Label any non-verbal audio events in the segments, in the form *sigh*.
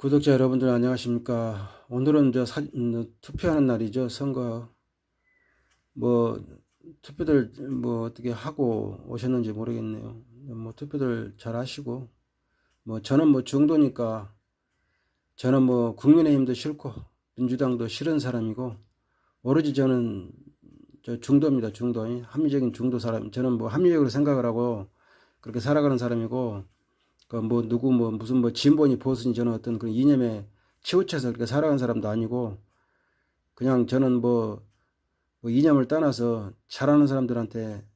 구독자 여러분들 안녕하십니까. 오늘은 저 사, 음, 투표하는 날이죠. 선거. 뭐, 투표들 뭐 어떻게 하고 오셨는지 모르겠네요. 뭐 투표들 잘 하시고. 뭐 저는 뭐 중도니까 저는 뭐 국민의힘도 싫고 민주당도 싫은 사람이고 오로지 저는 저 중도입니다. 중도. 합리적인 중도 사람. 저는 뭐 합리적으로 생각을 하고 그렇게 살아가는 사람이고 그뭐 누구 뭐 무슨 뭐 진보니 보수니 저는 어떤 그런 이념에 치우쳐서 그렇게 살아가는 사람도 아니고 그냥 저는 뭐, 뭐 이념을 떠나서 잘하는 사람들한테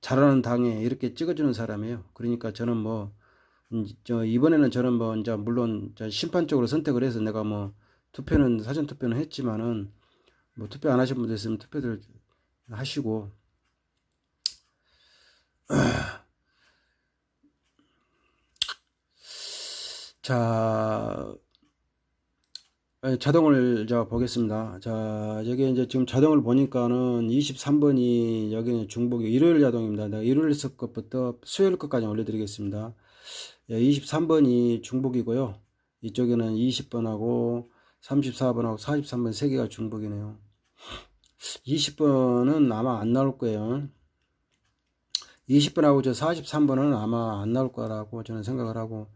잘하는 당에 이렇게 찍어주는 사람이에요. 그러니까 저는 뭐, 음, 저 이번에는 저는 뭐 이제 물론 저 심판적으로 선택을 해서 내가 뭐 투표는 사전 투표는 했지만은 뭐 투표 안 하신 분들 있으면 투표들 하시고 자, 에, 자동을 자 보겠습니다. 자, 여기 이제 지금 자동을 보니까는 23번이 여기는 중복이 일요일 자동입니다. 내가 일요일 것부터 수요일 것까지 올려드리겠습니다. 예, 23번이 중복이고요. 이쪽에는 20번하고 34번하고 43번 세 개가 중복이네요. 20번은 아마 안 나올 거예요. 20번하고 저 43번은 아마 안 나올 거라고 저는 생각을 하고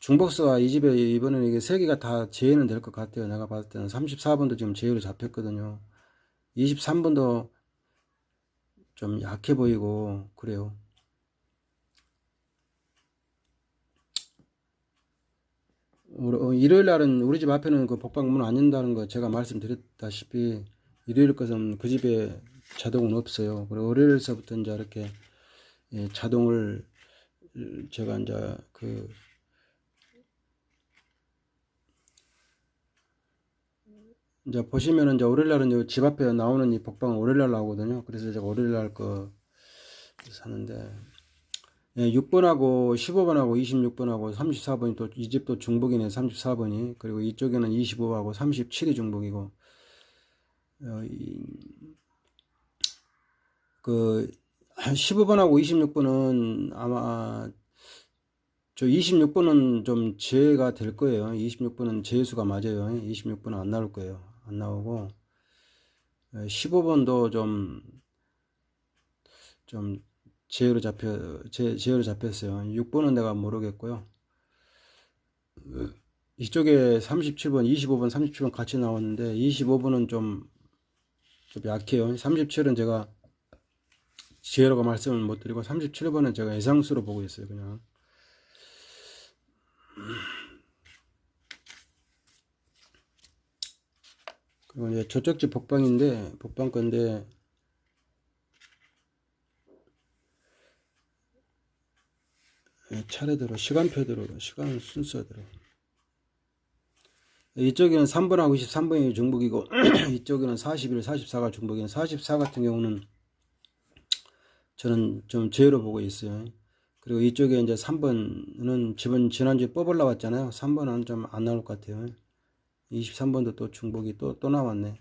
중복수가 이 집에 이번에는 이게 세 개가 다 제외는 될 것 같아요. 내가 봤을 때는 34번도 지금 제외로 잡혔거든요. 23번도 좀 약해 보이고 그래요. 어, 일요일 날은 우리 집 앞에는 그 복방 문 안 연다는 거 제가 말씀드렸다시피 일요일 것은 그 집에 자동은 없어요. 그리고 월요일서부터 이제 이렇게 예, 자동을 제가 이제 그 이제 보시면은 이제 월요일날은 이집 앞에 나오는 이 복방은 월요일날 나오거든요. 그래서 제가 월요일날 거 사는데 예, 6번하고 15번하고 26번하고 34번이 또 이 집도 중복이네 34번이 그리고 이쪽에는 25하고 37이 중복이고 어, 이, 그 15번하고 26번은 아마 저 26번은 좀 제외가 될 거예요. 26번은 제수가 맞아요. 26번은 안 나올 거예요. 안 나오고 15번도 좀 좀 제외로 잡혀 제, 제외로 잡혔어요. 6번은 내가 모르겠고요. 이쪽에 37번, 25번, 37번 같이 나왔는데 25번은 좀, 좀 약해요. 37은 제가 지혜로가 말씀을 못 드리고 37번은 제가 예상수로 보고 있어요. 그냥. 그리고 이제 저쪽 집 복방인데 복방 건데 예, 차례대로 시간표대로 시간 순서대로 이쪽에는 3번하고 23번이 중복이고 *clears throat* 이쪽에는 41, 44가 중복이에요. 44 같은 경우는 저는 좀 제외로 보고 있어요. 그리고 이쪽에 이제 3번은 지금 지난주에 뽑으러 왔잖아요. 3번은 좀 안 나올 것 같아요. 23번도 또 중복이 또, 또 나왔네.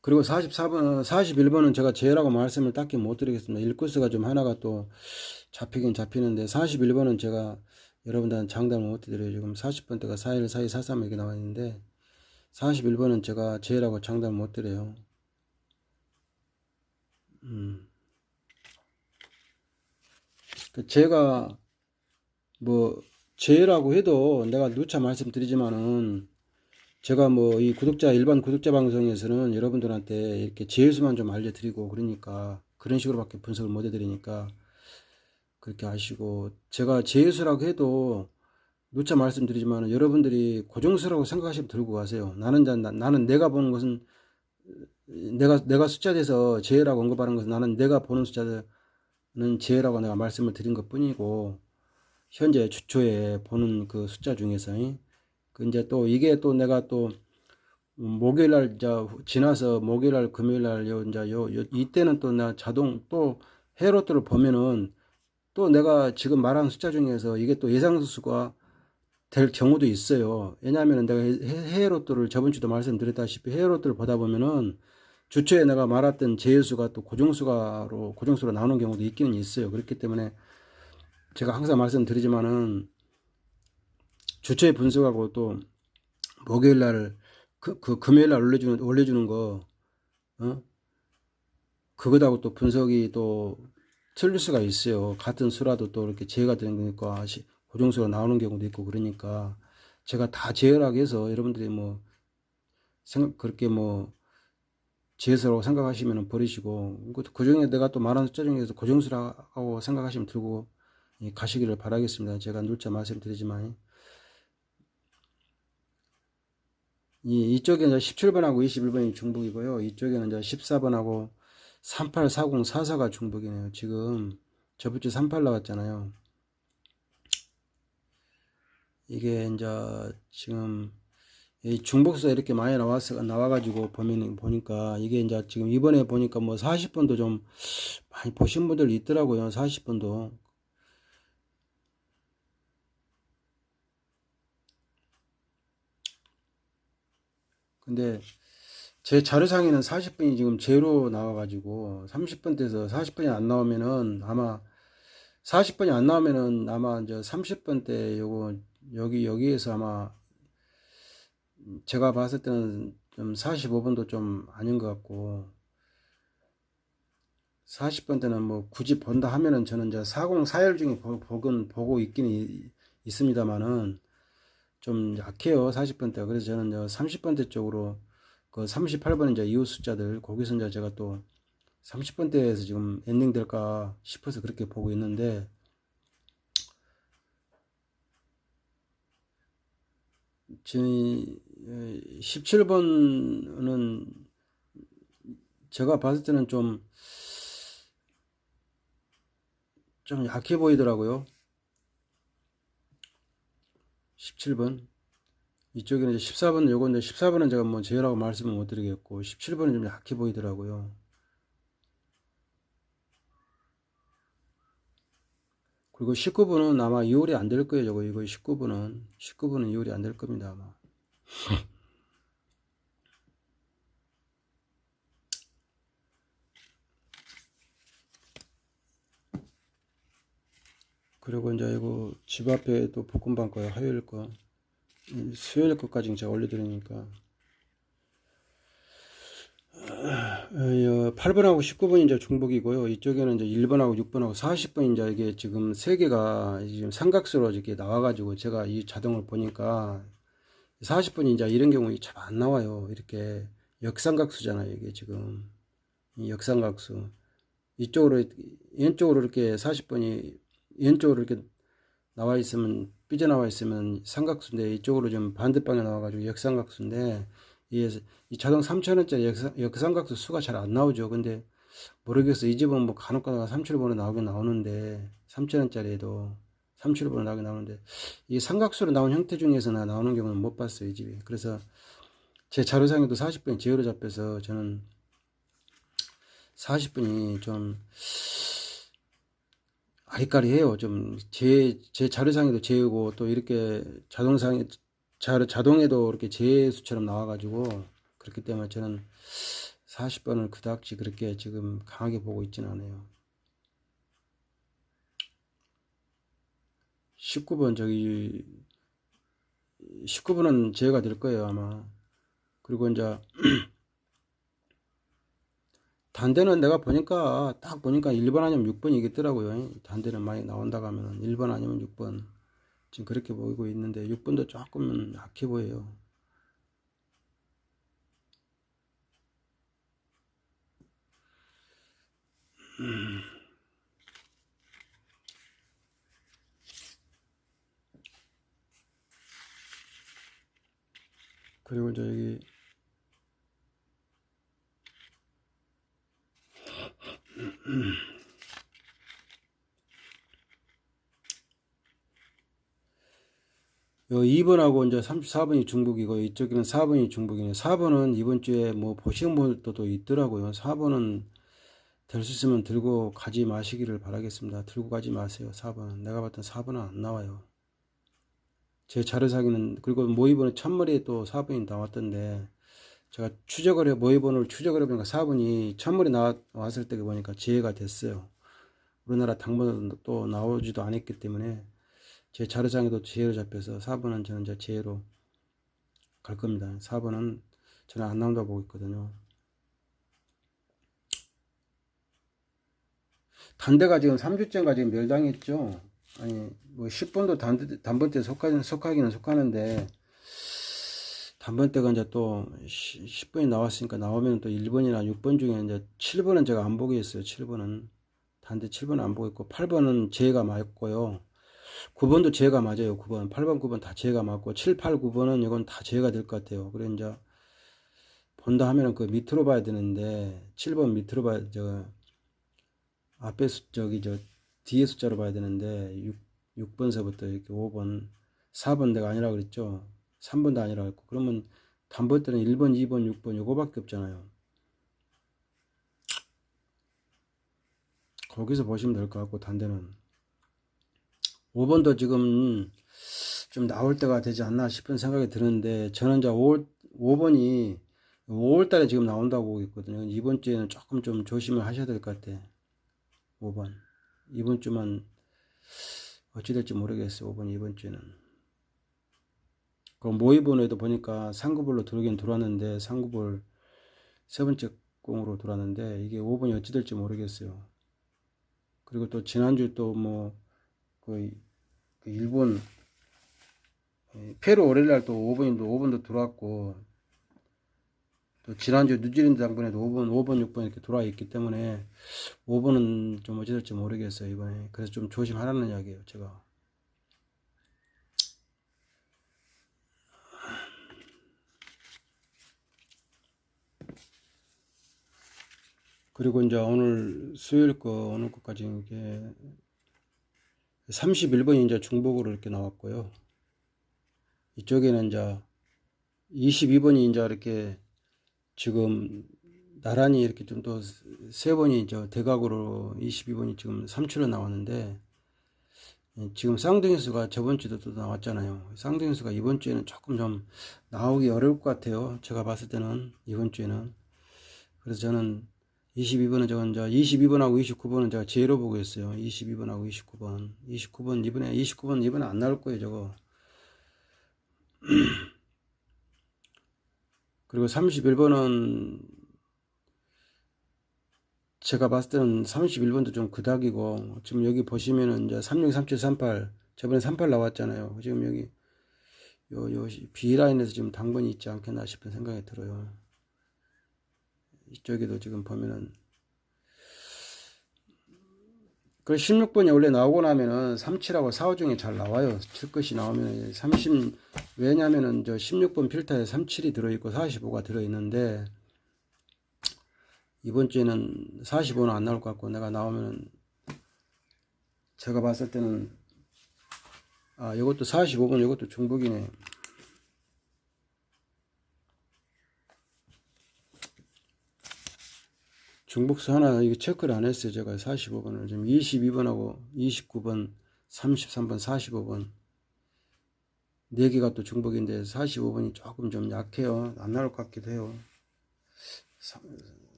그리고 44번, 41번은 제가 제외라고 말씀을 딱히 못 드리겠습니다. 일코스가 좀 하나가 또 잡히긴 잡히는데 41번은 제가 여러분들한테 장담을 못 드려요. 지금 40번대가 41, 42, 43 이렇게 나와 있는데 41번은 제가 제외라고 장담을 못 드려요. 음. 그 제가 뭐 제외라고 해도 내가 누차 말씀드리지만은 제가 뭐 이 구독자 일반 구독자 방송에서는 여러분들한테 이렇게 제수만 좀 알려드리고 그러니까 그런 식으로밖에 분석을 못 해드리니까 그렇게 아시고 제가 제수라고 해도 누차 말씀드리지만 여러분들이 고정수라고 생각하시면 들고 가세요. 나는 자, 나, 나는 내가 보는 것은 내가 내가 숫자에서 제라고 언급하는 것은 나는 내가 보는 숫자는 제라고 내가 말씀을 드린 것 뿐이고 현재 주초에 보는 그 숫자 중에서 그 이제 또 이게 또 내가 또 목요일 날 지나서 목요일 날 금요일 날요 이제 요, 요 이때는 또 나 자동 또 헤로트를 보면은 또 내가 지금 말한 숫자 중에서 이게 또 예상수가 될 경우도 있어요. 왜냐하면 내가 헤로트를 저번 주도 말씀드렸다시피 헤로트를 보다 보면은 주초에 내가 말했던 제수가 또 고정수가로 고정수로 나오는 경우도 있기는 있어요. 그렇기 때문에 제가 항상 말씀드리지만은 주초에 분석하고 또 목요일 날 그, 그 금요일 날 올려주는 올려주는 거 어? 그것하고 또 분석이 또 틀릴 수가 있어요. 같은 수라도 또 이렇게 제가 되는 거니까 시- 고정수가 나오는 경우도 있고 그러니까 제가 다 제어하게 해서 여러분들이 뭐 생각 그렇게 뭐 제수라고 생각하시면 버리시고 그- 그 중에 내가 또 말한 숫자 중에서 고정수라고 생각하시면 들고 이 가시기를 바라겠습니다. 제가 누차 말씀드리지만 이 이쪽에는 17번하고 21번이 중복이고요. 이쪽에는 이제 14번하고 384044가 중복이네요. 지금 저번 주 38 나왔잖아요. 이게 이제 지금 이 중복수가 이렇게 많이 나왔어 나와가지고 보면 보니까 이게 이제 지금 이번에 보니까 뭐 40번도 좀 많이 보신 분들 있더라고요. 40번도 근데 제 자료상에는 40분이 지금 제로 나와가지고 30분 돼서 40분이 안 나오면은 아마 40분이 안 나오면은 아마 이제 30분 때 요거 여기 여기에서 아마 제가 봤을 때는 좀 45분도 좀 아닌 것 같고 40분 때는 뭐 굳이 본다 하면은 저는 이제 4041 중에 보- 보건 보고 있긴 이- 있습니다만은 좀 약해요 40번 대 그래서 저는 이제 30번 대 쪽으로 그 38번 이제 이후 숫자들 거기서 이제 제가 또 30번 대에서 지금 엔딩 될까 싶어서 그렇게 보고 있는데 지금 17번은 제가 봤을 때는 좀 좀 약해 보이더라고요. 17번. 이쪽에는 이제 14번, 요건 이제 14번은 제가 뭐 제라고 말씀을 못 드리겠고, 17번은 좀 약해 보이더라고요. 그리고 19번은 아마 이월이 안 될 거예요, 저거. 이거 19번은. 19번은 이월이 안 될 겁니다, 아마. *laughs* 그리고 이제 이거 집 앞에 또 볶음밥 거요, 화요일 거. 음, 수요일 것까지 제가 올려드리니까. 8번하고 19번이 이제 중복이고요. 이쪽에는 이제 1번하고 6번하고 40번 이제 이게 지금 세 개가 지금 삼각수로 이렇게 나와가지고 제가 이 자동을 보니까 40번이 이제 이런 경우 잘안 나와요. 이렇게 역삼각수잖아요. 이게 지금 이 역삼각수 이쪽으로 왼쪽으로 이렇게 40번이 왼쪽으로 이렇게 나와 있으면 삐져나와 있으면 삼각수인데 이쪽으로 좀 반대방에 나와가지고 역삼각수인데 이, 이 자동 3천원짜리 역삼, 역삼각수 수가 잘 안 나오죠. 근데 모르겠어. 이 집은 뭐 간혹 가다가 3,700원에 나오긴 나오는데 3천원짜리에도 3,700원에 나오긴 나오는데 이 삼각수로 나온 형태 중에서나 나오는 경우는 못 봤어요. 이 집이. 그래서 제 자료상에도 40분이 제어로 잡혀서 저는 40분이 좀 아리까리해요. 좀 제 제 자료상에도 제어고 또 이렇게 자동상에 자, 자동에도 이렇게 제수처럼 나와가지고 그렇기 때문에 저는 40번을 그닥지 그렇게 지금 강하게 보고 있지는 않아요. 19번 저기 19번은 제가 될 거예요 아마. 그리고 이제 *clears throat* 단대는 내가 보니까 딱 보니까 1번 아니면 6번이겠더라고요. 단대는 많이 나온다고 하면 1번 아니면 6번. 지금 그렇게 보이고 있는데 6번도 조금은 약해 보여요. 그리고 여기 요 2번하고 이제 34번이 중복이고 이쪽에는 4번이 중복이네. 4번은 이번 주에 뭐 보시는 분들도 있더라고요. 4번은 될 수 있으면 들고 가지 마시기를 바라겠습니다. 들고 가지 마세요. 4번은. 내가 봤던 4번은 안 나와요. 제 자료상에는 그리고 모의번에 첫머리에 또 4번이 나왔던데 제가 추적을 해, 모의번호를 추적을 해보니까 4번이 천물이 나왔을 때 보니까 지혜가 됐어요. 우리나라 당번은 또 나오지도 않았기 때문에 제 자료상에도 지혜로 잡혀서 4번은 저는 이제 지혜로 갈 겁니다. 4번은 저는 안 나온다고 보고 있거든요. 단대가 지금 3주째인가 지금 멸당했죠. 아니, 뭐 10번도 단대, 단번대 속하, 속하기는 속하는데, 단번대가 이제 또 10 번이 나왔으니까 나오면 또 1번이나 6번 중에 이제 7번은 제가 안 보겠어요. 7번은. 단대 7번은 안 보고 있고, 8번은 제가 맞고요. 9번도 제가 맞아요. 9번. 8번, 9번 다 제가 맞고, 7, 8, 9번은 이건 다 제가 될 것 같아요. 그래, 이제, 본다 하면은 그 밑으로 봐야 되는데, 7번 밑으로 봐야, 저, 앞에 수, 저기, 저, 뒤에 숫자로 봐야 되는데, 6, 6번서부터 이렇게 5번, 4번 내가 아니라 그랬죠. 3번도 아니라 그랬고, 그러면 단번 때는 1번, 2번, 6번, 요거밖에 없잖아요. 거기서 보시면 될 것 같고, 단대는. 5번도 지금 좀 나올 때가 되지 않나 싶은 생각이 드는데, 저는 이제 5, 5번이 5월 달에 지금 나온다고 있거든요. 이번 주에는 조금 좀 조심을 하셔야 될 것 같아. 5번. 이번 주만 어찌 될지 모르겠어요. 5번 이번 주에는. 그 모의번호에도 보니까 상급을로 들어오긴 들어왔는데 상급을 세 번째 공으로 들어왔는데 이게 5번이 어찌 될지 모르겠어요. 그리고 또 지난주 또뭐 그, 그 일본 예, 페루 월요일날 또 5번도 5번도 들어왔고 또 지난주 뉴질랜드 당번에도 5번, 5번, 6번 이렇게 들어와 있기 때문에 5번은 좀 어찌 될지 모르겠어요 이번에. 그래서 좀 조심하라는 이야기예요 제가. 그리고 이제 오늘 수요일 거 오늘 거까지 이게 31번이 이제 중복으로 이렇게 나왔고요 이쪽에는 이제 22번이 이제 이렇게 지금 나란히 이렇게 좀더세 번이 저 대각으로 22번이 지금 3출로 나왔는데 예, 지금 쌍둥이 수가 저번 주도 또 나왔잖아요. 쌍둥이 수가 이번 주에는 조금 좀 나오기 어려울 것 같아요. 제가 봤을 때는 이번 주에는 그래서 저는 22번은 저건 저 22번하고 29번은 제가 제로 보고 있어요. 22번하고 29번. 29번 이번에 29번 이번에 안 나올 거예요, 저거. *clears throat* 그리고 31번은 제가 봤을 때는 31번도 좀 그닥이고 지금 여기 보시면은 이제 363738 저번에 38 나왔잖아요. 지금 여기 요, 요 B라인에서 지금 당번이 있지 않겠나 싶은 생각이 들어요. 이쪽에도 지금 보면은 그 16번이 원래 나오고 나면은 37하고 45 중에 잘 나와요. 칠 것이 나오면 30 왜냐면은 저 16번 필터에 37이 들어있고 45가 들어있는데 이번 주에는 45는 안 나올 것 같고 내가 나오면은 제가 봤을 때는 아 이것도 45번 이것도 중복이네. 중복수 하나 이거 체크를 안 했어요. 제가 45번을 지금 22번하고 29번, 33번, 45번 네 개가 또 중복인데 45번이 조금 좀 약해요. 안 나올 것 같기도 해요.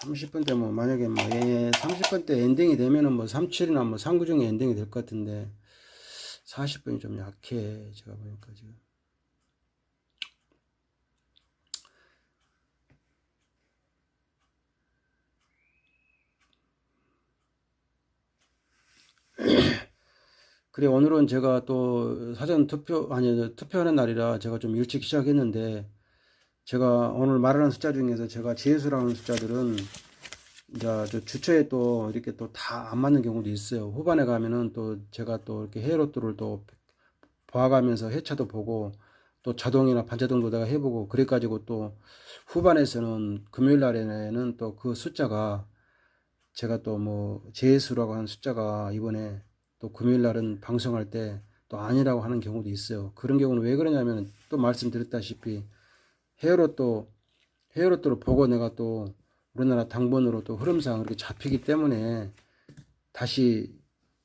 30번 때 뭐 만약에 뭐 예, 30번 때 엔딩이 되면은 뭐 37이나 뭐 39 중에 엔딩이 될 것 같은데 40번이 좀 약해. 제가 보니까 지금. 그래 오늘은 제가 또 사전 투표 아니 투표하는 날이라 제가 좀 일찍 시작했는데 제가 오늘 말하는 숫자 중에서 제가 재수라는 숫자들은 이제 저 주초에 또 이렇게 또 다 안 맞는 경우도 있어요. 후반에 가면은 또 제가 또 이렇게 헤어로또를 또 봐가면서 회차도 보고 또 자동이나 반자동도 내가 해보고 그래가지고 또 후반에서는 금요일 날에는 또 그 숫자가 제가 또뭐 재수라고 하는 숫자가 이번에 또 금요일 날은 방송할 때 또 아니라고 하는 경우도 있어요. 그런 경우는 왜 그러냐면 또 말씀드렸다시피 헤어로또 헤어로또를 보고 내가 또 우리나라 당번으로 또 흐름상 그렇게 잡히기 때문에 다시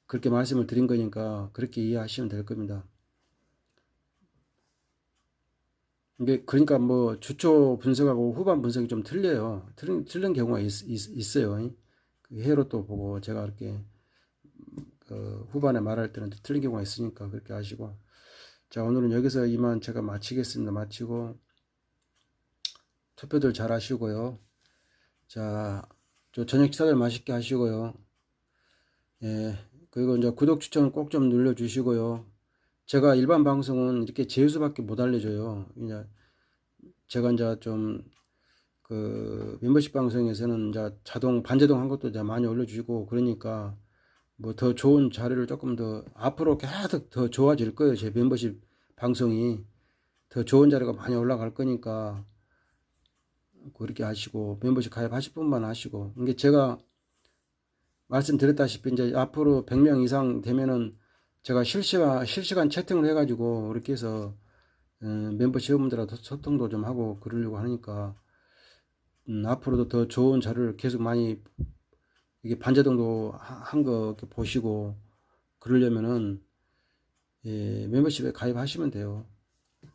그렇게 말씀을 드린 거니까 그렇게 이해하시면 될 겁니다. 이게 그러니까 뭐 주초 분석하고 후반 분석이 좀 틀려요. 틀린, 틀린 경우가 있, 어요그 회로 또 보고 제가 이렇게 그 후반에 말할 때는 또 틀린 경우가 있으니까 그렇게 아시고 자 오늘은 여기서 이만 제가 마치겠습니다. 마치고 투표들 잘 하시고요. 자, 저 저녁 식사들 맛있게 하시고요. 예, 그리고 이제 구독 추천 꼭 좀 눌러주시고요. 제가 일반 방송은 이렇게 제수밖에 못 알려줘요. 이제 제가 이제 좀 그 멤버십 방송에서는 이제 자동 반자동 한 것도 이제 많이 올려주시고 그러니까 뭐 더 좋은 자료를 조금 더 앞으로 계속 더 좋아질 거예요. 제 멤버십 방송이 더 좋은 자료가 많이 올라갈 거니까 그렇게 하시고 멤버십 가입하실 분만 하시고 이게 제가 말씀드렸다시피 이제 앞으로 100명 이상 되면은 제가 실시간 실시간 채팅을 해가지고 이렇게 해서 어, 멤버 시험분들하고 소통도 좀 하고 그러려고 하니까 음, 앞으로도 더 좋은 자료를 계속 많이 이게 반자동도 한 거 보시고 그러려면은 예, 멤버십에 가입하시면 돼요.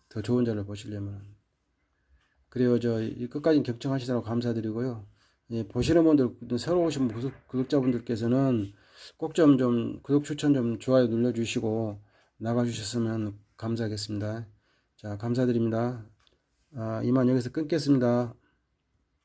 더 좋은 자료를 보시려면. 그래요. 저이 끝까지 경청하시느라고 감사드리고요. 예, 보시는 분들 새로 오신 구독, 구독자분들께서는 꼭좀좀 구독 추천 좀 좋아요 눌러주시고 나가주셨으면 감사하겠습니다. 자 감사드립니다. 아, 이만 여기서 끊겠습니다.